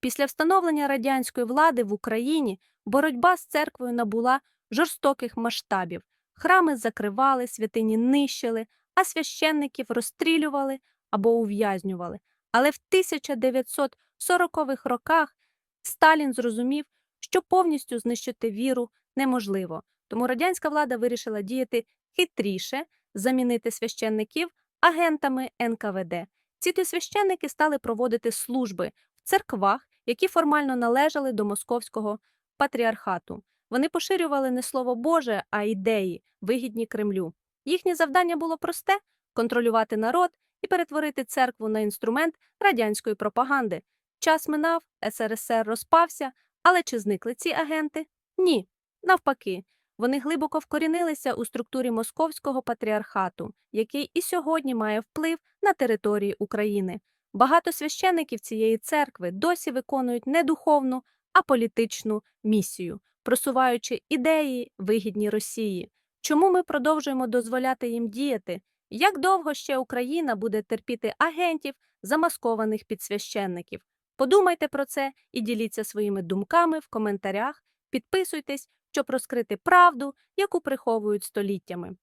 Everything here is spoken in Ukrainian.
Після встановлення радянської влади в Україні боротьба з церквою набула жорстоких масштабів. Храми закривали, святині нищили, а священників розстрілювали або ув'язнювали. Але в 1940-х роках Сталін зрозумів, що повністю знищити віру неможливо. Тому радянська влада вирішила діяти хитріше, замінити священників агентами НКВД. Ці священники стали проводити служби в церквах, які формально належали до московського патріархату. Вони поширювали не слово Боже, а ідеї, вигідні Кремлю. Їхнє завдання було просте контролювати народ і перетворити церкву на інструмент радянської пропаганди. Час минав, СРСР розпався, але чи зникли ці агенти? Ні. Навпаки, вони глибоко вкорінилися у структурі московського патріархату, який і сьогодні має вплив на території України. Багато священиків цієї церкви досі виконують не духовну, а політичну місію, просуваючи ідеї, вигідні Росії. Чому ми продовжуємо дозволяти їм діяти? Як довго ще Україна буде терпіти агентів, замаскованих під священників? Подумайте про це і діліться своїми думками в коментарях. Підписуйтесь, щоб розкрити правду, яку приховують століттями.